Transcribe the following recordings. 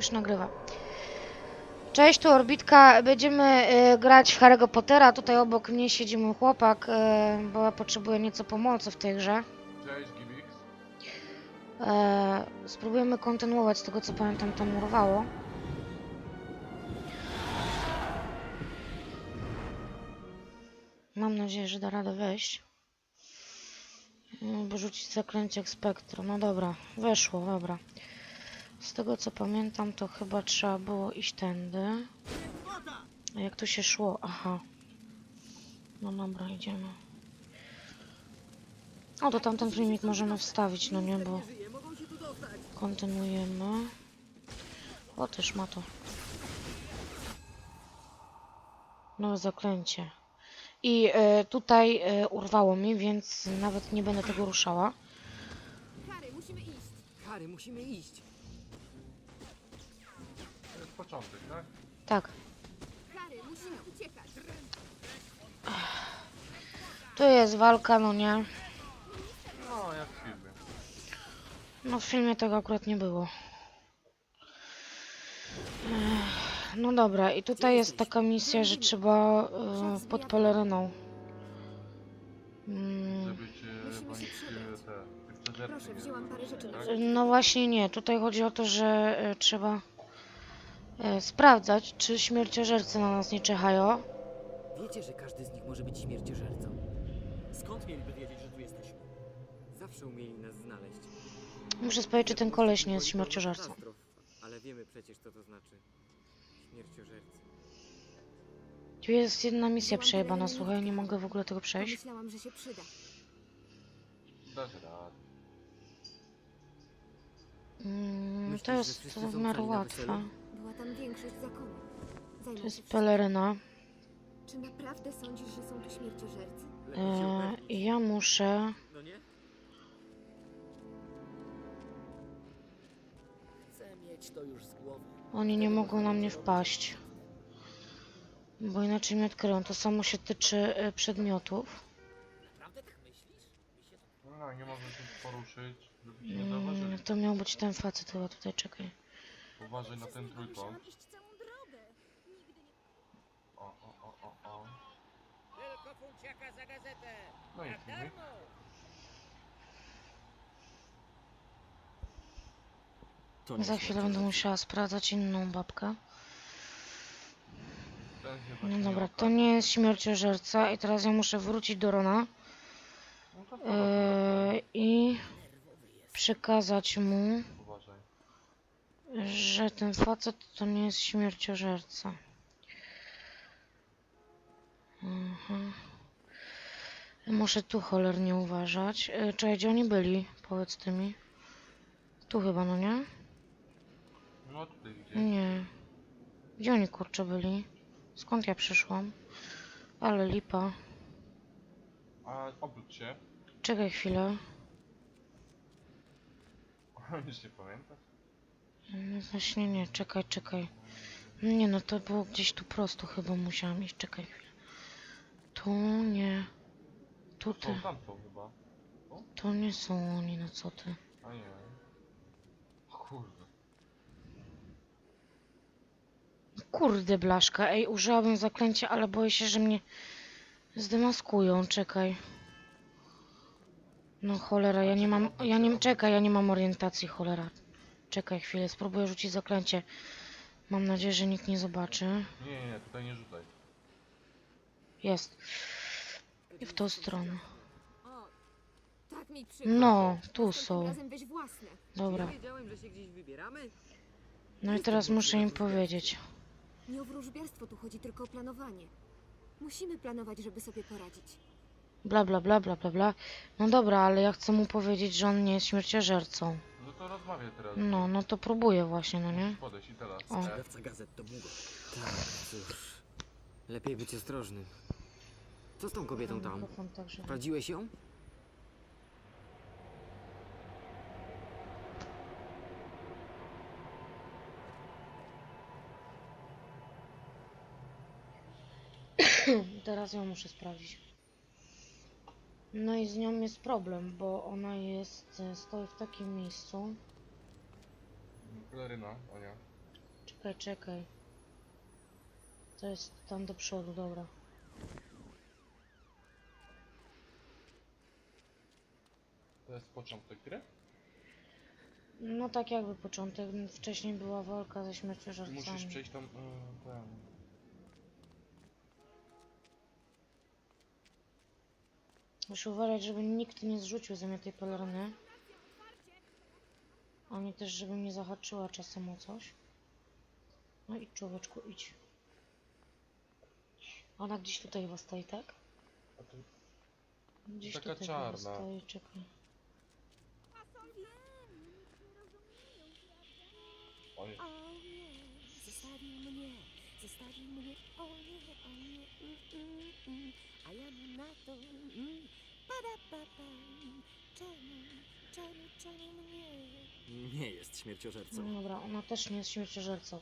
Już nagrywa. Cześć, tu Orbitka. Będziemy e, grać w Harry'ego Pottera. Tutaj obok mnie siedzi mój chłopak, e, bo ja potrzebuję nieco pomocy w tej grze. Cześć Gibix. E, spróbujemy kontynuować z tego co pamiętam tam urwało. Mam nadzieję, że da radę wejść. By rzucić zaklęcie spektrum. No dobra, weszło, dobra. Z tego co pamiętam, to chyba trzeba było iść tędy. A jak tu się szło? Aha. No dobra, idziemy. O, to tamten filmik możemy wstawić, no nie, bo kontynuujemy. O, też ma to. Nowe zaklęcie. I e, tutaj e, urwało mi, więc nawet nie będę tego ruszała. Harry, musimy iść. Musimy iść. Początek, tak? Tak, tu jest walka, no nie. No, jak w filmie. No w filmie tego akurat nie było. Ech, No dobra, i tutaj jest taka misja, że trzeba e, pod peleryną. Mm, te... Proszę, wzięłam parę rzeczy tak? No właśnie nie, tutaj chodzi o to, że e, trzeba e, sprawdzać, czy śmierciożercy na nas nie czyhają. Wiecie, że każdy z nich może być śmierciożercą. Skąd mieliby wiedzieć, że tu jesteśmy? Zawsze umieli nas znaleźć. Muszę sprawdzić, czy ten koleś nie jest śmierciożercą. katastrof, Ale wiemy przecież, co to znaczy. Śmierciożercy. Tu jest jedna misja przejebana, słuchaj, nie mogę w ogóle tego przejść. Pomyślałam, że się przyda. Dasz radę. Mm, Myślisz, to że jest wszyscy w miarę cali na łatwe. Tam większość zakonu. To Zajmą jest wszystkim. peleryna. Czy naprawdę sądzisz, że są tu śmierciożercy? Lepiej się E, upewnić. Ja muszę... No nie? Chcę mieć to już z głowy. Oni nie mogą na mnie wpaść. Bo inaczej mnie odkryją. To samo się tyczy e, przedmiotów. Naprawdę tak myślisz? Mi się to... No, nie możesz się poruszyć, żeby nie zauważyli. Mm, to miał być ten facet chyba tutaj, czekaj. Uważaj na ten trójkąt. O, o, o, o, o. Tylko funciaka za gazetę! No i filmik. darmo! To nie Za chwilę będę musiała sprawdzać inną babkę. Ten chyba No się dobra, to okaże. nie jest śmierciożerca i teraz ja muszę wrócić do Rona No to e, i przekazać mu. Że ten facet to nie jest śmierciożerca. Mhm. Muszę tu cholernie uważać. E, Czekaj, gdzie oni byli? Powiedz ty mi. Tu chyba, no nie? No tutaj gdzieś. Nie. Gdzie oni kurczę byli? Skąd ja przyszłam? Ale lipa. A obróć się. Czekaj chwilę. Już nie pamiętasz? No właśnie nie, czekaj, czekaj. Nie no, to było gdzieś tu prosto chyba musiałam iść. Czekaj chwilę. Tu nie. Tutaj. O, tam są chyba. To nie są oni, no co ty. A nie. O kurde. Kurde blaszka, ej, użyłabym zaklęcia, ale boję się, że mnie zdemaskują. Czekaj. No cholera, ja nie mam, ja nie, czekaj, ja nie mam orientacji, cholera. Czekaj chwilę, spróbuję rzucić zaklęcie. Mam nadzieję, że nikt nie zobaczy. Nie, nie, tutaj nie rzucaj. Jest. I w tą stronę. O, tak mi przykro. No, tu Następnym są. razem weź własne. Dobra. Ja wiedziałem, że się gdzieś wybieramy. No i teraz muszę im powiedzieć. Nie o wróżbiarstwo tu chodzi, tylko o planowanie. Musimy planować, żeby sobie poradzić. Bla bla bla bla bla bla. No dobra, ale ja chcę mu powiedzieć, że on nie jest śmierciożercą. No to rozmawiaj teraz. No, no to próbuję właśnie, no nie? Podejść i teraz. O. Sprzedawca gazet to długo. Tak, cóż. Lepiej być ostrożnym. Co z tą kobietą tam? Mikrofon także. Sprawdziłeś ją? Teraz ją muszę sprawdzić. No i z nią jest problem, bo ona jest, e, stoi w takim miejscu. Peleryna, Ania. Czekaj, czekaj. To jest tam do przodu, dobra. To jest początek gry? No tak jakby początek. Wcześniej była walka ze śmierciożercami. Musisz przejść tam... Yy, ten... Muszę uważać, żeby nikt nie zrzucił ze mnie tej peleryny. Ani też, żeby mnie zahaczyła czasem o coś. No i człowieczku, idź. Ona gdzieś tutaj chyba stoi, tak? A tu... Gdzieś Taka tutaj chyba czarna. stoi, czekaj. Oj, O nie, zostawił mnie, zostawił mnie, o nie, o nie, mm, mm, mm. a ja mu na to, mm. Czemu, czemu, czemu mnie? Nie jest śmierciożercą. No dobra, ona też nie jest śmierciożercą.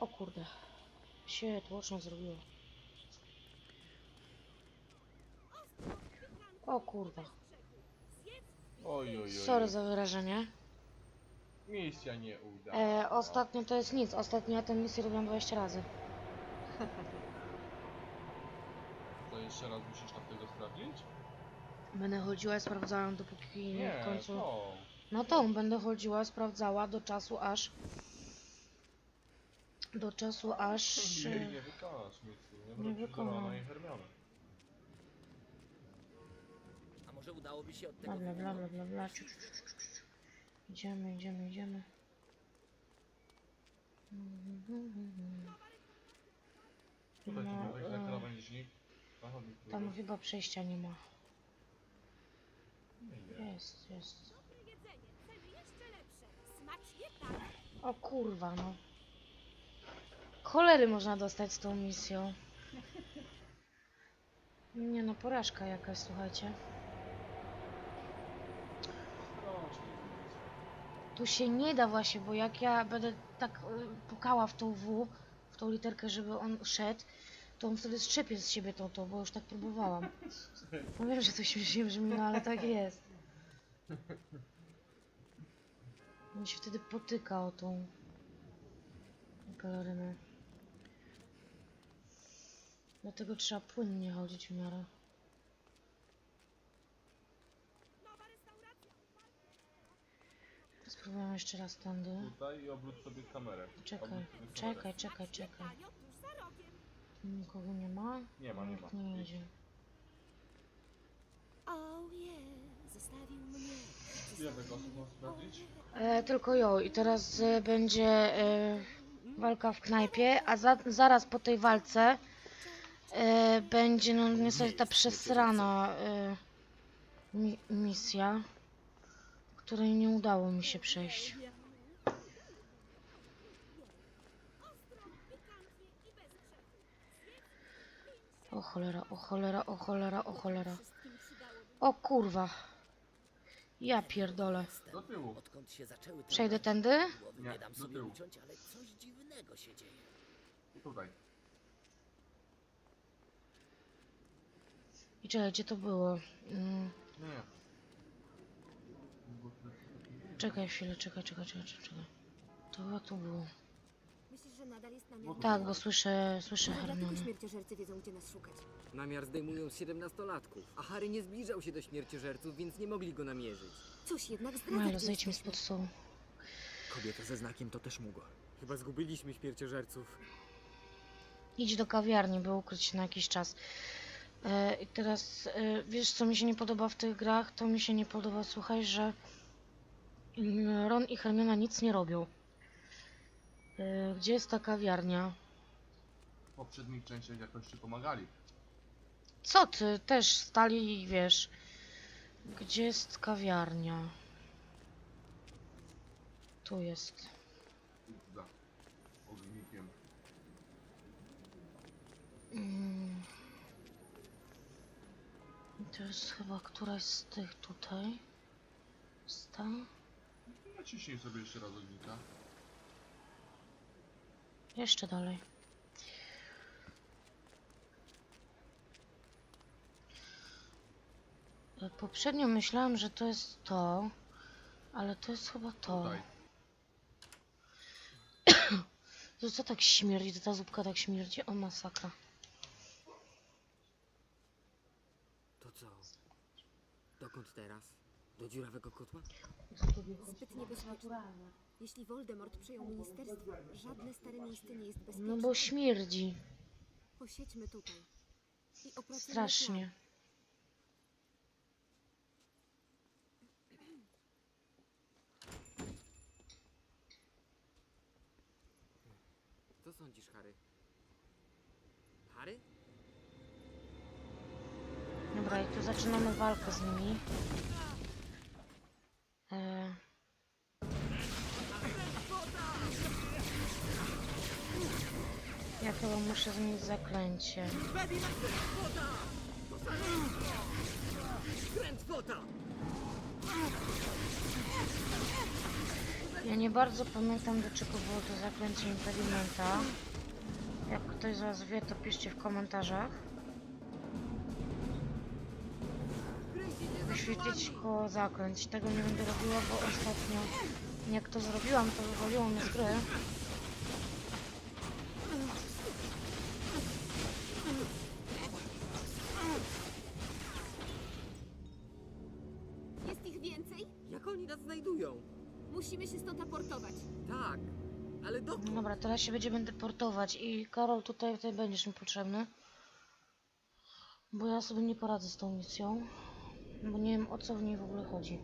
O kurde. Się tłoczno zrobiło. O kurwa. oj, oj, oj. Sorry za wyrażenie. Misja nie uda. E, ostatnio to jest nic. Ostatnio ja tę misję robiłam 20 razy. To jeszcze raz musisz tam tego sprawdzić? Będę chodziła i sprawdzała dopóki Nie, w końcu... to... No tą będę chodziła, sprawdzała do czasu aż... Do czasu aż... Nie, nie wykonasz misji. Nie, nie wrócisz do wykonam. Rona i Hermiony. A może udałoby się od tego Bla bla bla bla bla bla. Ciu, ciu, ciu, ciu, ciu, ciu. Idziemy, idziemy, idziemy. Tutaj No, no, wejść na e, krawężnik. Tam chyba przejścia nie ma. Jest, jest. Tak. O kurwa, no. Cholery można dostać z tą misją. Nie no, porażka jakaś, słuchajcie. Tu się nie da właśnie, bo jak ja będę tak y, pukała w tą W, w tą literkę, żeby on szedł, to on wtedy strzepie z siebie tą, tą, bo już tak próbowałam. No wiem, że to śmiesznie brzmi, no ale tak jest. On się wtedy potyka o tą pelerynę. Dlatego trzeba płynnie chodzić w miarę. Spróbujemy jeszcze raz tędy. Tutaj i obróć sobie kamerę. Czekaj, Obróć sobie czekaj, kamerę. czekaj, czekaj tuż za rogiem. Tu Nikogo nie ma? Nie ma, nie Nikt ma. nie Idź. idzie. O nie, zostawił mnie. Ile tego osób mam sprawdzić? E, tylko ją i teraz e, będzie e, walka w knajpie, a za, zaraz po tej walce e, będzie no niestety ta przesrana e, mi, misja, której nie udało mi się przejść. O cholera, o cholera, o cholera, o cholera. O kurwa. Ja pierdolę. Do tyłu. Odkąd się zaczęły te Przejdę tędy? głowy Nie, nie dam do sobie tyłu. uciąć, ale coś dziwnego się dzieje. Tutaj. I czekaj, gdzie to było? Mm, Nie, nie. czekaj chwilę, czekaj, czekaj, czekaj, czekaj. czekaj. To chyba tu było. Nadal jest namiar? Tak, bo słyszę, słyszę Hermione. śmierciożercy wiedzą, gdzie nas szukać. Namiar zdejmują z siedemnastolatków, a Harry nie zbliżał się do śmierciożerców, więc nie mogli go namierzyć. Coś jednak zdradza, Milo, zejdź mi spod stołu. Kobieta ze znakiem to też mugła. Chyba zgubiliśmy śmierciożerców. Idź do kawiarni, by ukryć się na jakiś czas. E, I teraz, e, wiesz co mi się nie podoba w tych grach? To mi się nie podoba, słuchaj, że mm, Ron i Hermiona nic nie robią. E, gdzie jest ta kawiarnia? W poprzednich częściach jakoś ci pomagali. Co ty? Też stali i wiesz. Gdzie jest kawiarnia? Tu jest. Za ognikiem. Mm. To jest chyba któraś z tych tutaj. Ta? Naciśnij sobie jeszcze raz ognika. Jeszcze dalej. Poprzednio myślałam, że to jest to, ale to jest chyba to. To co tak śmierdzi? To ta zupka tak śmierdzi? O masakra. To co? Dokąd teraz? Do dziurawego kotła? Zbyt niebezpieczne. Jeśli Voldemort przejął ministerstwo, żadne stare miejsce nie jest bezpieczne. No bo śmierdzi. Posiedźmy tutaj. I opracujmy Strasznie. Co sądzisz, Harry? Harry? Dobra, i tu zaczynamy walkę z nimi. Chyba muszę zmienić zaklęcie. Ja nie bardzo pamiętam do czego było to zaklęcie impedimenta. Jak ktoś z was wie, to piszcie w komentarzach. Wyświetlić koło zaklęć. Tego nie będę robiła, bo ostatnio jak to zrobiłam, to wywaliło mnie z gry. Tak, ale dokąd? Dobra, teraz się będzie będę portować i Karol tutaj, tutaj będziesz mi potrzebny. Bo ja sobie nie poradzę z tą misją. Bo nie wiem o co w niej w ogóle chodzi.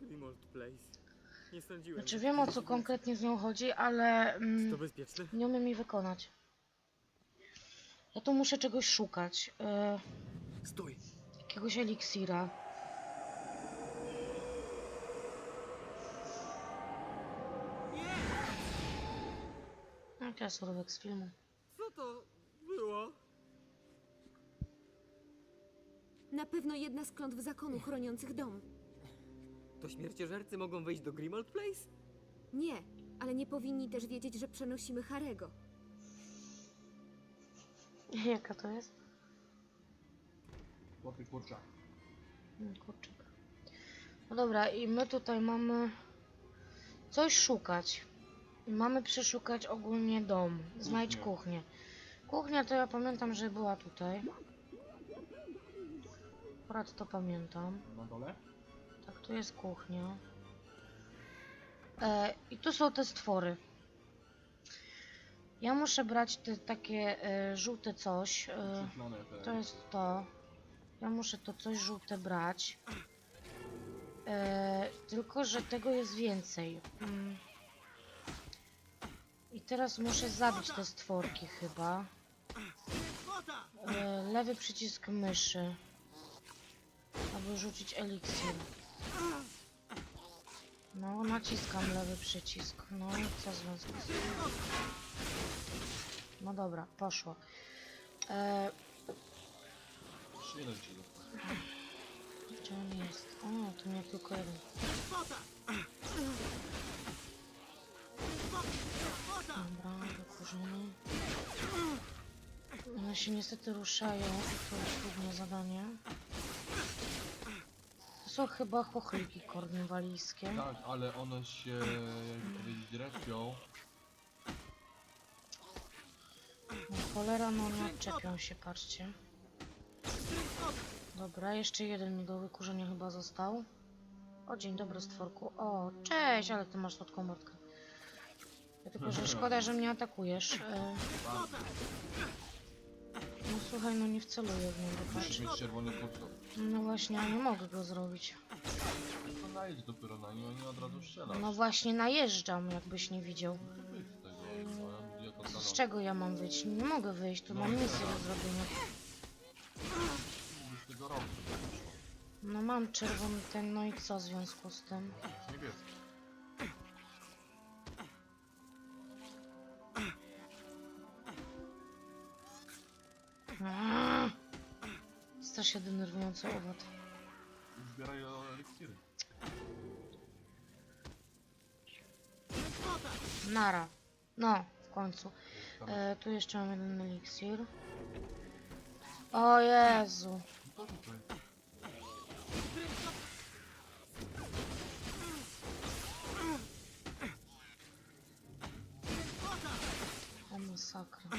Grimold Place. Nie sądziłem. Znaczy wiem o co konkretnie z nią chodzi, ale mm, To bezpieczne? nie umiem jej wykonać. Ja tu muszę czegoś szukać. E, Stój! Jakiegoś eliksira. No teraz urywek z filmu. Co to było? Na pewno jedna z klątw zakonu chroniących dom. To śmierciożercy mogą wejść do Grimold Place? Nie, ale nie powinni też wiedzieć, że przenosimy Harego. Jaka to jest? Złoty kurczak. Mm, Kurczak. No dobra, i my tutaj mamy coś szukać. I mamy przeszukać ogólnie dom. Znajdź Kuchnię. kuchnię. Kuchnia to ja pamiętam, że była tutaj. Akurat to pamiętam. Na dole? Tak, tu jest kuchnia. E, I tu są te stwory. Ja muszę brać te takie e, żółte coś. E, Przyklone te. to jest to. Ja muszę to coś żółte brać. E, tylko, że tego jest więcej. Mm. I teraz muszę zabić te stworki chyba. E, lewy przycisk myszy. Aby rzucić eliksir. No, naciskam lewy przycisk. No i co w związku z tym? No dobra, poszło. E, Jeden ci został. Gdzie on jest? O, tu nie tylko jeden. Dobra, wykurzony. One się niestety ruszają to jest trudne zadanie. To są chyba chochliki kornwalijskie. Tak, ale one się, jakby powiedzieć, drepią. No, cholera, no nie odczepią się, patrzcie. Dobra, jeszcze jeden mi do wykurzenia chyba został. O, dzień dobry, stworku. O, cześć, ale ty masz słodką mordkę. Ja tylko, że szkoda, że mnie atakujesz. E, no słuchaj, no nie wceluję w niego, Musisz mieć czerwony. No właśnie, a nie mogę go zrobić. To najedź dopiero na nie, a nie od razu strzelasz. No właśnie, najeżdżam, jakbyś nie widział. Wyjdź z tego, no, czego ja mam wyjść? Nie mogę wyjść, tu No mam i misję teraz. do wyszło. No mam czerwony ten, no i co w związku z tym? Niebieski. Aaa! Strasznie denerwujący owad. Zbieraj eliksiry. Nara. No, w końcu. E, tu jeszcze mam jeden eliksir. O Jezu. Masakra.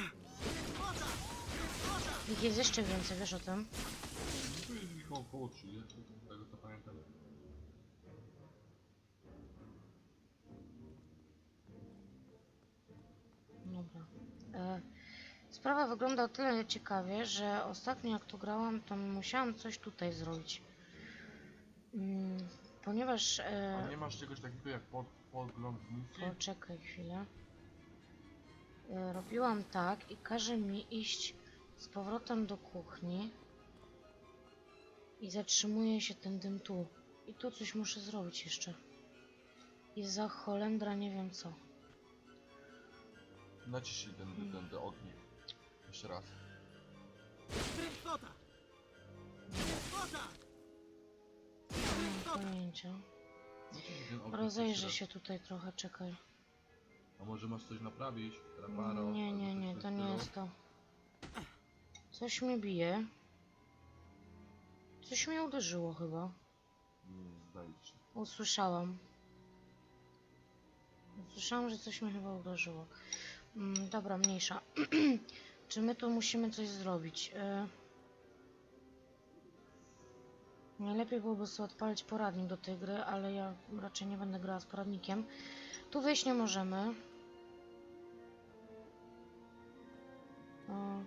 Ich jest jeszcze więcej, wiesz o tym? To ich około 30, tego co pamiętam. Dobra. E, sprawa wygląda o tyle ciekawie, że ostatnio jak tu grałam, to musiałam coś tutaj zrobić. Mm, ponieważ... E, A nie masz czegoś takiego jak podgląd misji? poczekaj chwilę. E, Robiłam tak i każe mi iść z powrotem do kuchni i zatrzymuje się ten dym tu. I tu coś muszę zrobić jeszcze. I za Holendra nie wiem co. Naciśnij ten, ten, ten, ten. Jeszcze raz. Nie mam pojęcia. Ten ognik Rozejrzę jeszcze się tutaj trochę, czekaj. A może masz coś naprawić? Reparo? Nie, albo nie, coś nie, w to tym nie stylu? jest to. Coś mnie bije. Coś mnie uderzyło chyba. Nie, zdaje się. Usłyszałam. Usłyszałam, że coś mnie chyba uderzyło. Mm, dobra, mniejsza. Czy my tu musimy coś zrobić? Y... Najlepiej byłoby sobie odpalić poradnik do tej gry, ale ja raczej nie będę grała z poradnikiem. Tu wyjść nie możemy. O,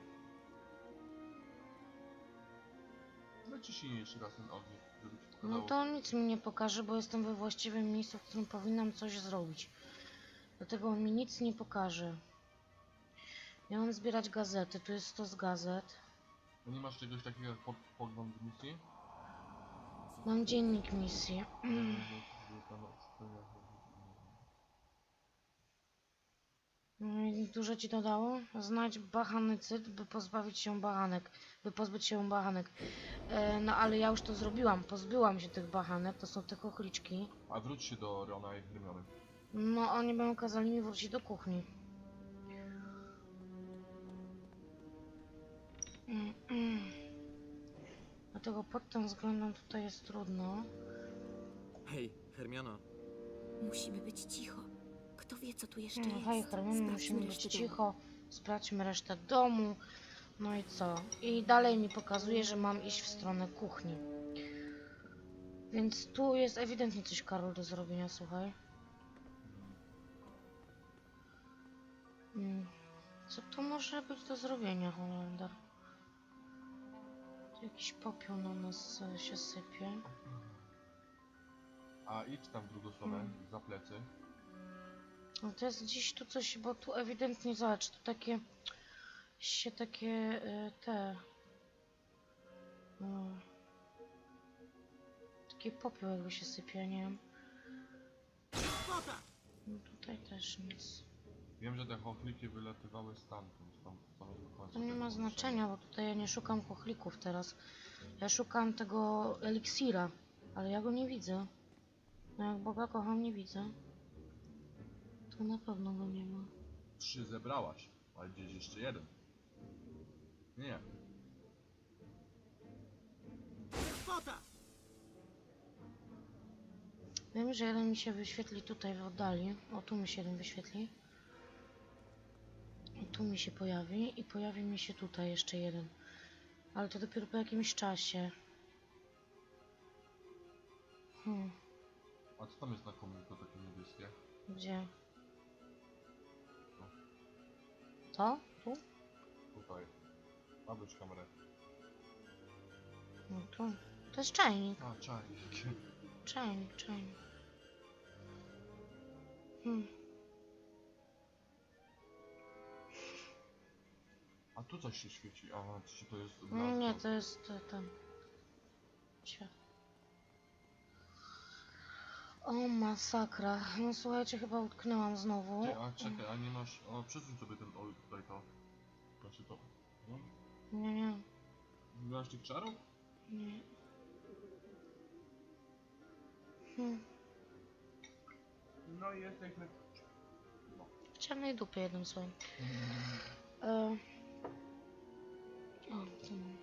Naciśnij jeszcze raz ten ognik, żeby ci pokazało. No to nic mi nie pokaże, bo jestem we właściwym miejscu, w którym powinnam coś zrobić. Dlatego on mi nic nie pokaże. Miałam zbierać gazety, tu jest 100 z gazet. A nie masz czegoś takiego jak pod, podgląd misji? Mam dziennik misji. No i Dużo ci to dało? Znajdź bachanycyt, by pozbawić się bachanek. By pozbyć się bachanek. E, no ale ja już to zrobiłam. Pozbyłam się tych bachanek. To są te chochliczki. A wróć się do Rona i Hermiony. No oni będą kazali mi wrócić do kuchni. Mm, mm. Dlatego pod tym względem tutaj jest trudno. Hej, Hermiona. Musimy być cicho. Kto wie, co tu jeszcze No, jest? hej, Hermione, Sprawdźmy musimy być resztę cicho. Sprawdźmy resztę domu. No i co? I dalej mi pokazuje, że mam iść w stronę kuchni. Więc tu jest ewidentnie coś, Karol, do zrobienia, słuchaj. Mm. Co tu może być do zrobienia, Holender? Tu jakiś popiół na nas e, się sypie. A idź tam w drugą stronę, za plecy. No to jest gdzieś tu coś, bo tu ewidentnie zobacz, tu takie się takie y, te y, taki popiół jakby się sypie, nie wiem. No tutaj też nic. Wiem, że te chochliki wylatywały stamtąd. To nie ma znaczenia, bo tutaj ja nie szukam chochlików teraz. Ja szukam tego eliksira, ale ja go nie widzę. No jak Boga kocham, nie widzę. To na pewno go nie ma. Trzy zebrałaś, ale gdzieś jeszcze jeden. Nie. Wiem, że jeden mi się wyświetli tutaj w oddali. O, tu mi się jeden wyświetli. I tu mi się pojawi. I pojawi mi się tutaj jeszcze jeden. Ale to dopiero po jakimś czasie. Hmm, A co tam jest na kominku takie niebieskie? gdzie? To? Tu? Tutaj. Obróć kamerę. No tu. To jest czajnik. A, czajnik. Czajnik, czajnik. Hmm. A tu coś się świeci. A, czy to jest... Nie, gniazdo? to jest ten. Cie. O masakra. No słuchajcie, chyba utknęłam znowu. Ty, a czekaj, a nie masz... O, przesuń sobie ten ol tutaj to. Znaczy to... No. Nie, nie, Nie masz tych czarów? nie. Hmm. No i jesteśmy... No. W ciemnej dupie jednym słowem. E... O, tu mam.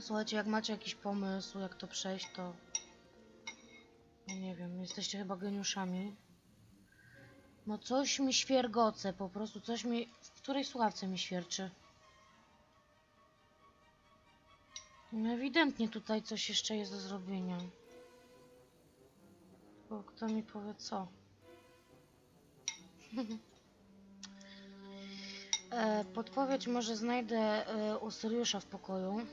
Słuchajcie, jak macie jakiś pomysł, jak to przejść, to... No nie wiem, jesteście chyba geniuszami. No coś mi świergoce, po prostu coś mi... W której słuchawce mi świerczy? No ewidentnie tutaj coś jeszcze jest do zrobienia. Bo kto mi powie co? e, podpowiedź może znajdę e, u Syriusza w pokoju.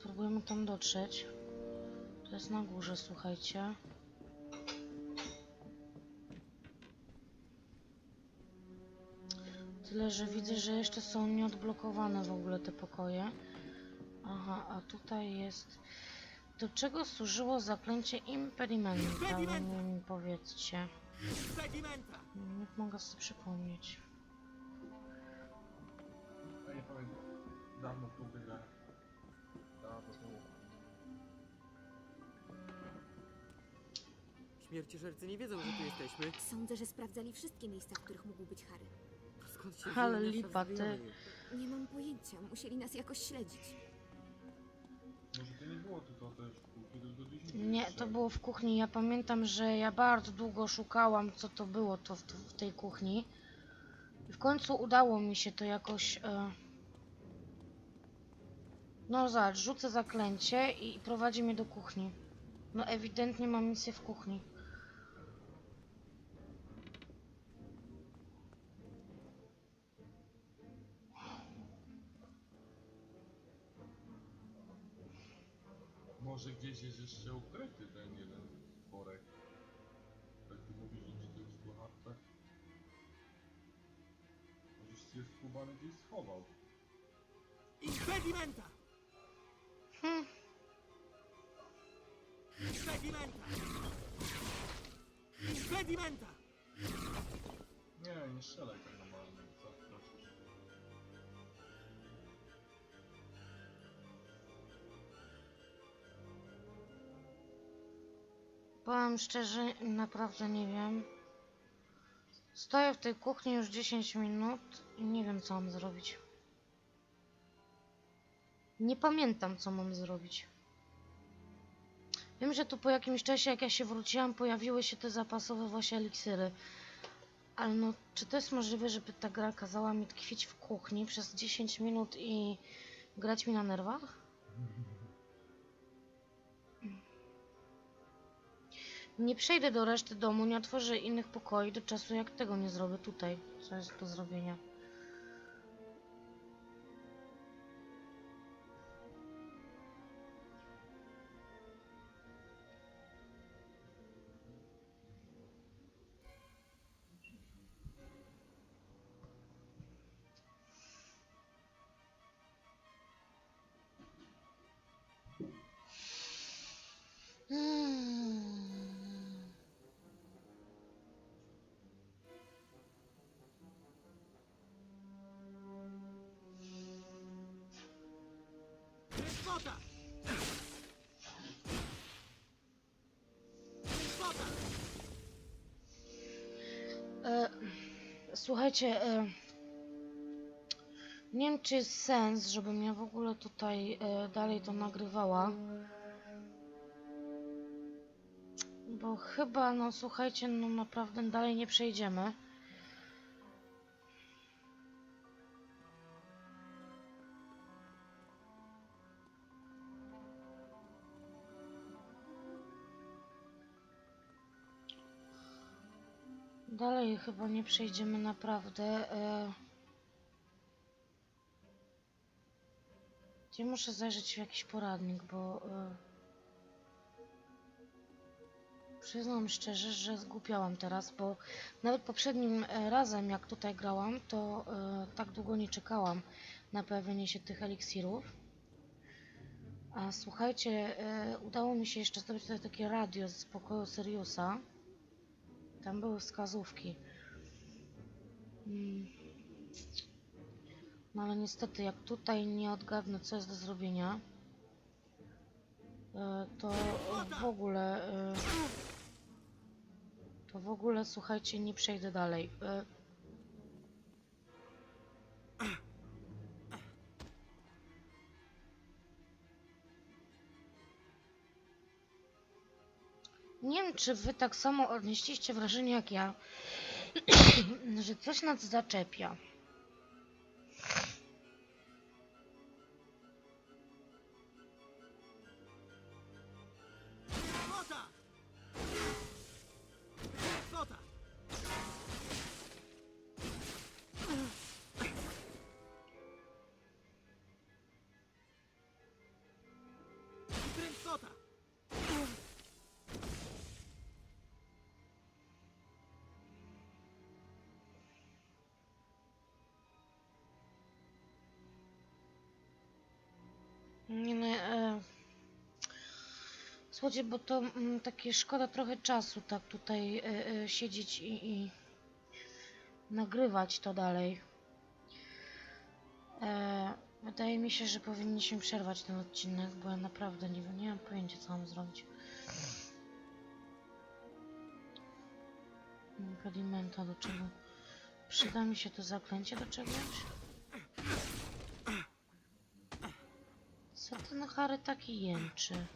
Spróbujemy tam dotrzeć. To jest na górze, słuchajcie. Tyle, że widzę, że jeszcze są nieodblokowane w ogóle te pokoje. Aha, a tutaj jest... Do czego służyło zaklęcie impedimenta? Mi powiedzcie. Nie mogę sobie przypomnieć. Ja nie pamiętam. Dawno w tą grę. Śmierciożercy nie wiedzą, że tu jesteśmy. Sądzę, że sprawdzali wszystkie miejsca, w których mógł być Harry. Skąd się Ale wzięły nasze lipa, ty. Nie mam pojęcia, musieli nas jakoś śledzić. Może to nie było tylko też. Nie, to było w kuchni. Ja pamiętam, że ja bardzo długo szukałam, co to było to w, w tej kuchni. I w końcu udało mi się to jakoś. E... No zobacz, rzucę zaklęcie i prowadzi mnie do kuchni. No ewidentnie mam misję w kuchni. Może gdzieś jest jeszcze ukryty ten jeden worek. Tak ty mówisz, że przy tych słuchawkach. Możeś się skubany gdzieś schował. Impedimenta! Hm. Impedimenta! Impedimenta! Nie, nie strzelaj tak Powiem szczerze, naprawdę nie wiem. Stoję w tej kuchni już 10 minut i nie wiem, co mam zrobić. Nie pamiętam, co mam zrobić. Wiem, że tu po jakimś czasie, jak ja się wróciłam, pojawiły się te zapasowe właśnie eliksiry. Ale no, czy to jest możliwe, żeby ta gra kazała mi tkwić w kuchni przez 10 minut i grać mi na nerwach? Nie przejdę do reszty domu, nie otworzę innych pokoi do czasu, jak tego nie zrobię tutaj. Co jest do zrobienia? E, słuchajcie, e, nie wiem, czy jest sens, żebym ja w ogóle tutaj e, dalej to nagrywała. Bo chyba, no słuchajcie, no naprawdę dalej nie przejdziemy. Dalej chyba nie przejdziemy naprawdę. E... Ja muszę zajrzeć w jakiś poradnik, bo... E... Przyznam szczerze, że zgłupiałam teraz, bo nawet poprzednim e, razem, jak tutaj grałam, to tak długo nie czekałam na pojawienie się tych eliksirów. A słuchajcie, udało mi się jeszcze zdobyć tutaj takie radio z pokoju Siriusa. Tam były wskazówki. Mm. No ale niestety, jak tutaj nie odgadnę, co jest do zrobienia, e, to w ogóle... e, To w ogóle, słuchajcie, nie przejdę dalej. Nie wiem, czy wy tak samo odnieśliście wrażenie jak ja, że coś nas zaczepia. Słuchajcie, bo to mm, takie szkoda trochę czasu tak tutaj e, e, siedzieć i, i nagrywać to dalej. E, wydaje mi się, że powinniśmy przerwać ten odcinek, bo ja naprawdę nie nie mam pojęcia co mam zrobić. Impedimenta do czego? Przyda mi się to zaklęcie do czegoś? Co ten Harry taki jęczy?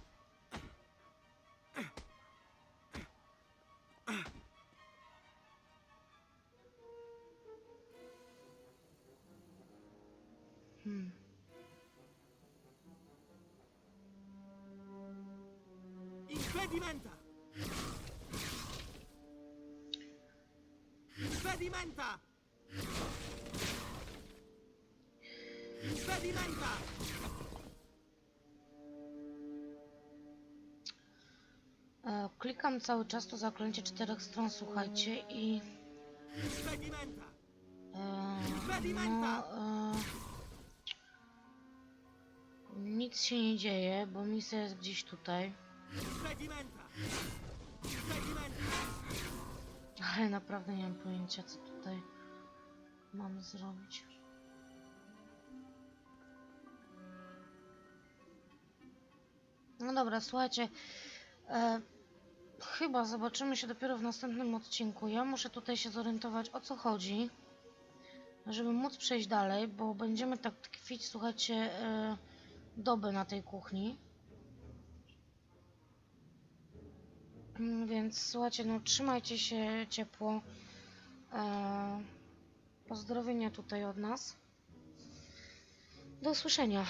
Cały czas to zaklęcie czterech stron, słuchajcie, i e, no, e, nic się nie dzieje, bo misja jest gdzieś tutaj, ale naprawdę nie mam pojęcia, co tutaj mam zrobić. No dobra, słuchajcie, e, chyba zobaczymy się dopiero w następnym odcinku. Ja muszę tutaj się zorientować o co chodzi, żeby móc przejść dalej, bo będziemy tak tkwić, słuchajcie, e, doby na tej kuchni. Mm, Więc słuchajcie, no trzymajcie się ciepło. E, pozdrowienia tutaj od nas. Do usłyszenia.